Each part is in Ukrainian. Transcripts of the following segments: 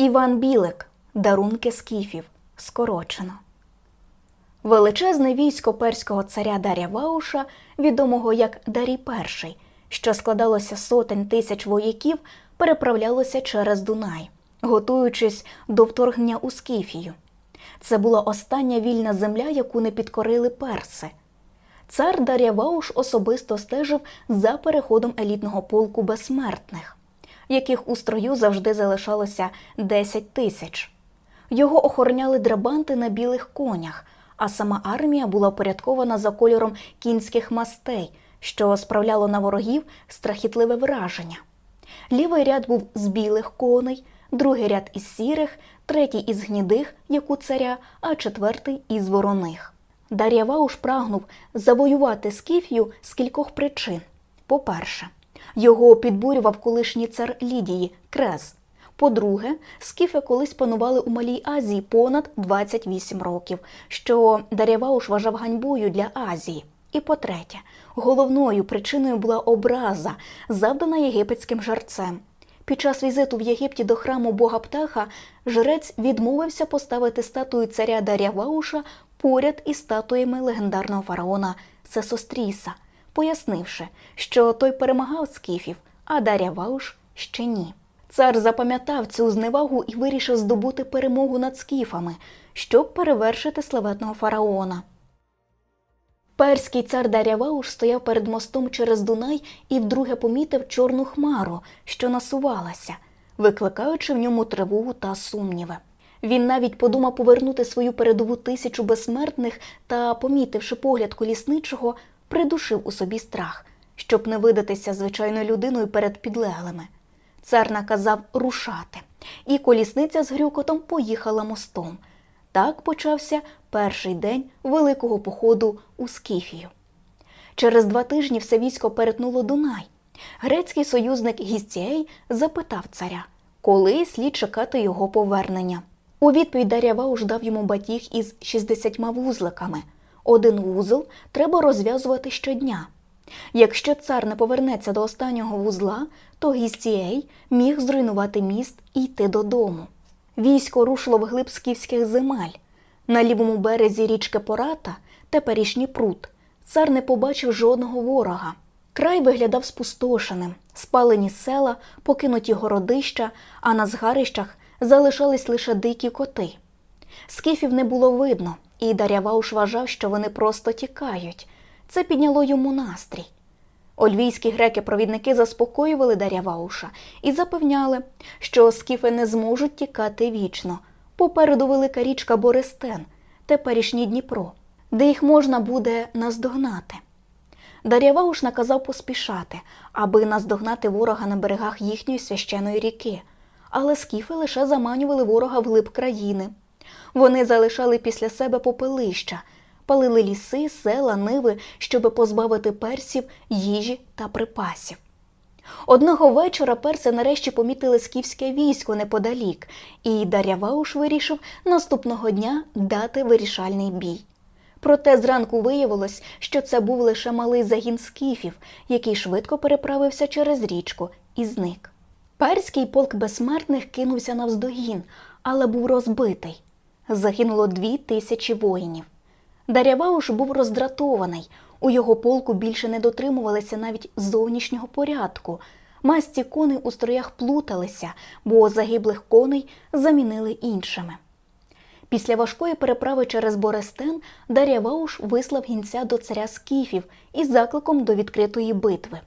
Іван Білик Дарунки скіфів. Скорочено. Величезне військо перського царя Дар'я Вауша, відомого як Дарій І, що складалося сотень тисяч вояків, переправлялося через Дунай, готуючись до вторгнення у Скіфію. Це була остання вільна земля, яку не підкорили перси. Цар Дар'я Вауш особисто стежив за переходом елітного полку безсмертних, яких у строю завжди залишалося 10 тисяч. Його охороняли драбанти на білих конях, а сама армія була упорядкована за кольором кінських мастей, що справляло на ворогів страхітливе враження. Лівий ряд був з білих коней, другий ряд із сірих, третій із гнідих, як у царя, а четвертий із вороних. Дар'я Вауш прагнув завоювати Скіфію з кількох причин. По-перше, його підбурював колишній цар Лідії Крес. По-друге, скіфи колись панували у Малій Азії понад 28 років, що Дар'я Вауш вважав ганьбою для Азії. І по-третє, головною причиною була образа, завдана єгипетським жарцем. Під час візиту в Єгипті до храму Бога Птаха жрець відмовився поставити статую царя Дар'я Вауша поряд із статуями легендарного фараона Сесостріса, пояснивши, що той перемагав скіфів, а Дар'я Вауш ще ні. Цар запам'ятав цю зневагу і вирішив здобути перемогу над скіфами, щоб перевершити славетного фараона. Перський цар Дар'я Вауш стояв перед мостом через Дунай і вдруге помітив чорну хмару, що насувалася, викликаючи в ньому тривогу та сумніви. Він навіть подумав повернути свою передову тисячу безсмертних та, помітивши погляд колісничого, придушив у собі страх, щоб не видатися звичайною людиною перед підлеглими. Цар наказав рушати, і колісниця з грюкотом поїхала мостом. Так почався перший день великого походу у Скіфію. Через два тижні все військо перетнуло Дунай. Грецький союзник Гістіей запитав царя, коли слід чекати його повернення. У відповідь Дар'я Вауш дав йому батіг із 60 вузликами. Один вузол треба розв'язувати щодня. Якщо цар не повернеться до останнього вузла, то Гістіей міг зруйнувати міст і йти додому. Військо рушило вглиб скіфських земель. На лівому березі річки Пората, теперішній пруд, цар не побачив жодного ворога. Край виглядав спустошеним, спалені села, покинуті городища, а на згарищах залишались лише дикі коти. Скіфів не було видно, і Дар'я Вауш вважав, що вони просто тікають. Це підняло йому настрій. Ольвійські греки-провідники заспокоювали Дар'я Вауша і запевняли, що скіфи не зможуть тікати вічно. Попереду велика річка Борестен, теперішній Дніпро, де їх можна буде наздогнати. Дар'я Вауш наказав поспішати, аби наздогнати ворога на берегах їхньої священої ріки, але скіфи лише заманювали ворога вглиб країни. Вони залишали після себе попелища, палили ліси, села, ниви, щоби позбавити персів їжі та припасів. Одного вечора перси нарешті помітили скіфське військо неподалік, і Дар'я Вауш вирішив наступного дня дати вирішальний бій. Проте зранку виявилось, що це був лише малий загін скіфів, який швидко переправився через річку і зник. Перський полк безсмертних кинувся навздогін, але був розбитий. Загинуло дві тисячі воїнів. Дар'явауш був роздратований. У його полку більше не дотримувалися навіть зовнішнього порядку. Масті коней у строях плуталися, бо загиблих коней замінили іншими. Після важкої переправи через Борестен Дар'я Вауш вислав гінця до царя скіфів із закликом до відкритої битви.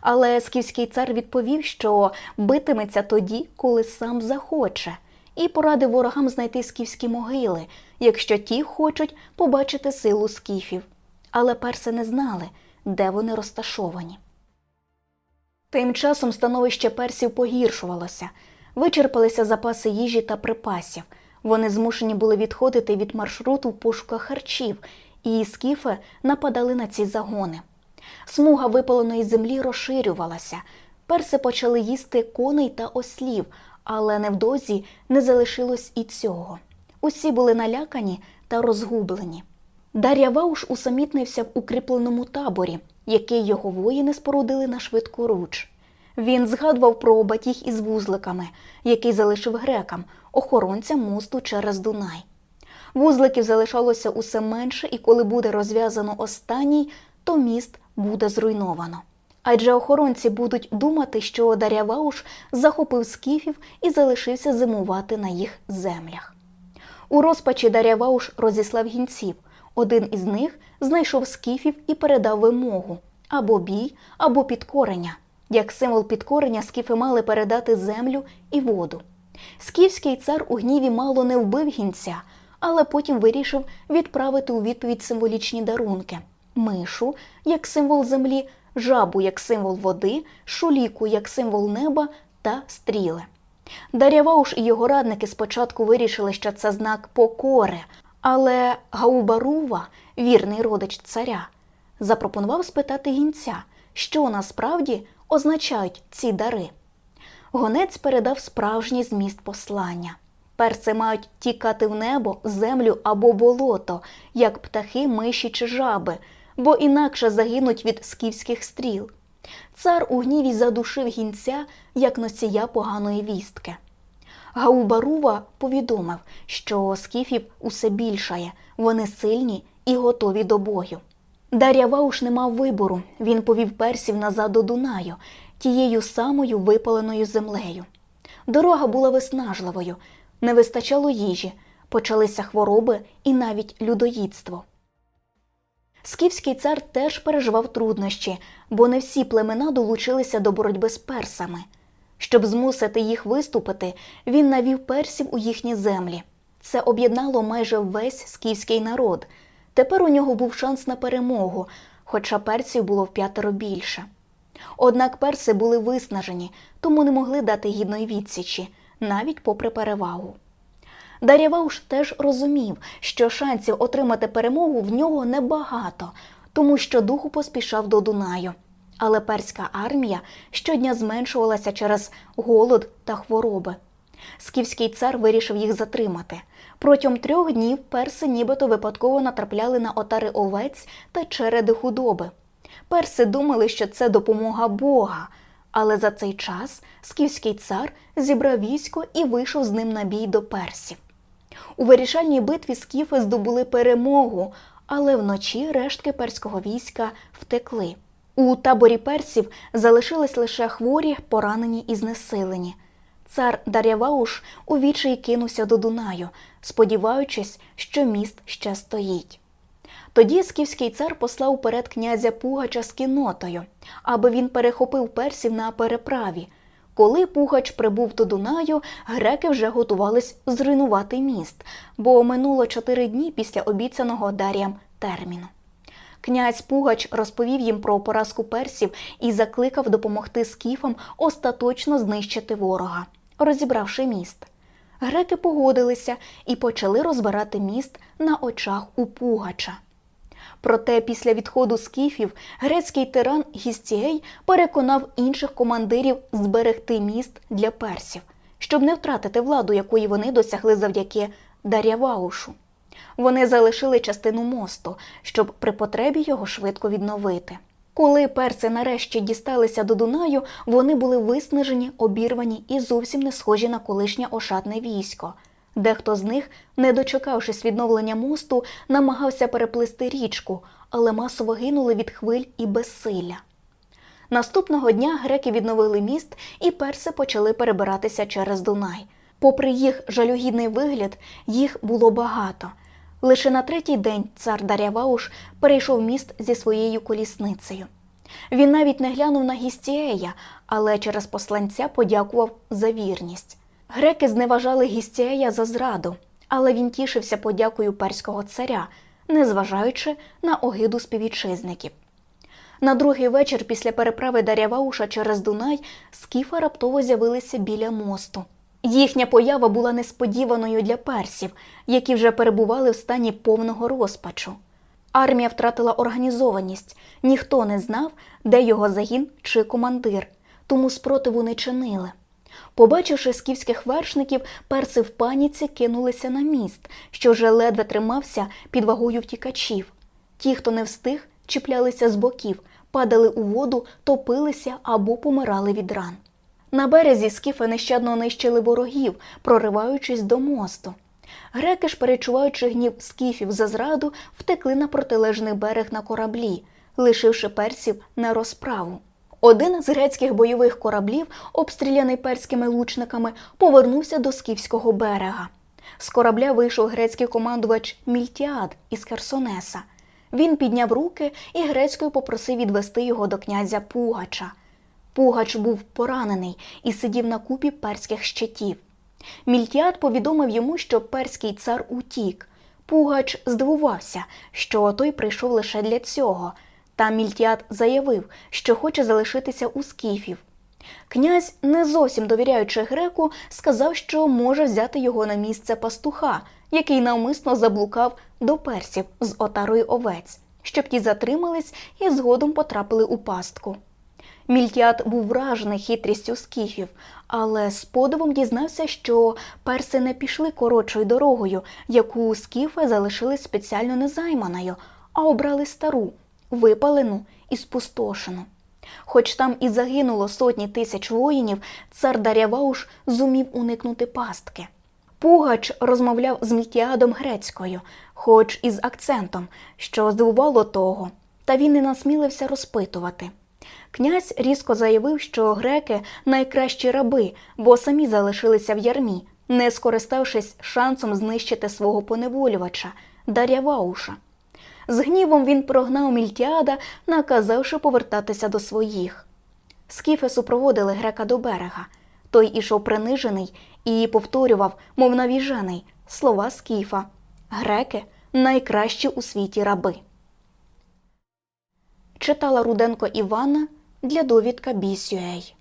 Але скіфський цар відповів, що битиметься тоді, коли сам захоче, і порадив ворогам знайти скіфські могили, якщо ті хочуть побачити силу скіфів. Але перси не знали, де вони розташовані. Тим часом становище персів погіршувалося, вичерпалися запаси їжі та припасів. Вони змушені були відходити від маршруту в пошуках харчів, і скіфи нападали на ці загони. Смуга випаленої землі розширювалася. Перси почали їсти коней та ослів, але невдовзі не залишилось і цього. Усі були налякані та розгублені. Дар'я Вауш усамітнився в укріпленому таборі, який його воїни спорудили на швидку руч. Він згадував про батіг із вузликами, який залишив грекам, охоронцям мосту через Дунай. Вузликів залишалося усе менше, і коли буде розв'язано останній, то міст буде зруйновано. Адже охоронці будуть думати, що Дар'явауш захопив скіфів і залишився зимувати на їх землях. У розпачі Дар'явауш розіслав гінців. Один із них знайшов скіфів і передав вимогу або бій, або підкорення. Як символ підкорення скіфи мали передати землю і воду. Скіфський цар у гніві мало не вбив гінця, але потім вирішив відправити у відповідь символічні дарунки: мишу як символ землі, жабу як символ води, шуліку як символ неба та стріли. Дар'явауш і його радники спочатку вирішили, що це знак покори, але Гаубарува, вірний родич царя, запропонував спитати гінця, що насправді означають ці дари. Гонець передав справжній зміст послання. Перси мають тікати в небо, землю або болото, як птахи, миші чи жаби, бо інакше загинуть від скіфських стріл. Цар у гніві задушив гінця як носія поганої вістки. Гаубарува повідомив, що скіфів усе більшає, вони сильні і готові до бою. Дар'я Вауш не мав вибору. Він повів персів назад до Дунаю, тією самою випаленою землею. Дорога була виснажливою, не вистачало їжі, почалися хвороби і навіть людоїдство. Скіфський цар теж переживав труднощі, бо не всі племена долучилися до боротьби з персами. Щоб змусити їх виступити, він навів персів у їхні землі. Це об'єднало майже весь скіфський народ. Тепер у нього був шанс на перемогу, хоча персів було в п'ятеро більше. Однак перси були виснажені, тому не могли дати гідної відсічі, навіть попри перевагу. Дар'явауш теж розумів, що шансів отримати перемогу в нього небагато, тому що духу поспішав до Дунаю. Але перська армія щодня зменшувалася через голод та хвороби. Скіфський цар вирішив їх затримати. Протягом трьох днів перси нібито випадково натрапляли на отари овець та череди худоби. Перси думали, що це допомога Бога, але за цей час скіфський цар зібрав військо і вийшов з ним на бій до персів. У вирішальній битві скіфи здобули перемогу, але вночі рештки перського війська втекли. У таборі персів залишились лише хворі, поранені і знесилені. Цар Дар'явауш у відчаї кинувся до Дунаю, сподіваючись, що міст ще стоїть. Тоді скіфський цар послав уперед князя Пугача з кіннотою, аби він перехопив персів на переправі. Коли Пугач прибув до Дунаю, греки вже готувались зруйнувати міст, бо минуло чотири дні після обіцяного Дар'ям терміну. Князь Пугач розповів їм про поразку персів і закликав допомогти скіфам остаточно знищити ворога, розібравши міст. Греки погодилися і почали розбирати міст на очах у Пугача. Проте після відходу скіфів грецький тиран Гістіей переконав інших командирів зберегти міст для персів, щоб не втратити владу, якої вони досягли завдяки Дар'яваушу. Вони залишили частину мосту, щоб при потребі його швидко відновити. Коли перси нарешті дісталися до Дунаю, вони були виснажені, обірвані і зовсім не схожі на колишнє ошатне військо. Дехто з них, не дочекавшись відновлення мосту, намагався переплисти річку, але масово гинули від хвиль і безсилля. Наступного дня греки відновили міст, і перси почали перебиратися через Дунай. Попри їх жалюгідний вигляд, їх було багато. Лише на третій день цар Дар'явауш перейшов міст зі своєю колісницею. Він навіть не глянув на Гістіея, але через посланця подякував за вірність. Греки зневажали Гістіея за зраду, але він тішився подякою перського царя, незважаючи на огиду співвітчизників. На другий вечір після переправи Дар'явауша через Дунай скіфи раптово з'явилися біля мосту. Їхня поява була несподіваною для персів, які вже перебували в стані повного розпачу. Армія втратила організованість, ніхто не знав, де його загін чи командир, тому спротиву не чинили. Побачивши скіфських вершників, перси в паніці кинулися на міст, що вже ледве тримався під вагою втікачів. Ті, хто не встиг, чіплялися з боків, падали у воду, топилися або помирали від ран. На березі скіфи нещадно нищили ворогів, прориваючись до мосту. Греки ж, перечуваючи гнів скіфів за зраду, втекли на протилежний берег на кораблі, лишивши персів на розправу. Один з грецьких бойових кораблів, обстріляний перськими лучниками, повернувся до скіфського берега. З корабля вийшов грецький командувач Мільтіад із Херсонеса. Він підняв руки і грецькою попросив відвести його до князя Пугача. Пугач був поранений і сидів на купі перських щитів. Мільтіад повідомив йому, що перський цар утік. Пугач здивувався, що той прийшов лише для цього. Та Мільтіад заявив, що хоче залишитися у скіфів. Князь, не зовсім довіряючи греку, сказав, що може взяти його на місце пастуха, який навмисно заблукав до персів з отарою овець, щоб ті затримались і згодом потрапили у пастку. Мільтіад був вражений хитрістю скіфів, але з подивом дізнався, що перси не пішли коротшою дорогою, яку скіфи залишили спеціально незайманою, а обрали стару, випалену і спустошену. Хоч там і загинуло сотні тисяч воїнів, цар Дар'явауш зумів уникнути пастки. Пугач розмовляв з Мільтіадом грецькою, хоч із акцентом, що здивувало того, та він не насмілився розпитувати. Князь різко заявив, що греки найкращі раби, бо самі залишилися в ярмі, не скориставшись шансом знищити свого поневолювача Дар'явауша. З гнівом він прогнав Мільтіада, наказавши повертатися до своїх. Скіфи супроводили грека до берега. Той ішов принижений і повторював, мов навіжений, слова скіфа. Греки найкращі у світі раби. Читала Руденко Івана для довідка Бісюей.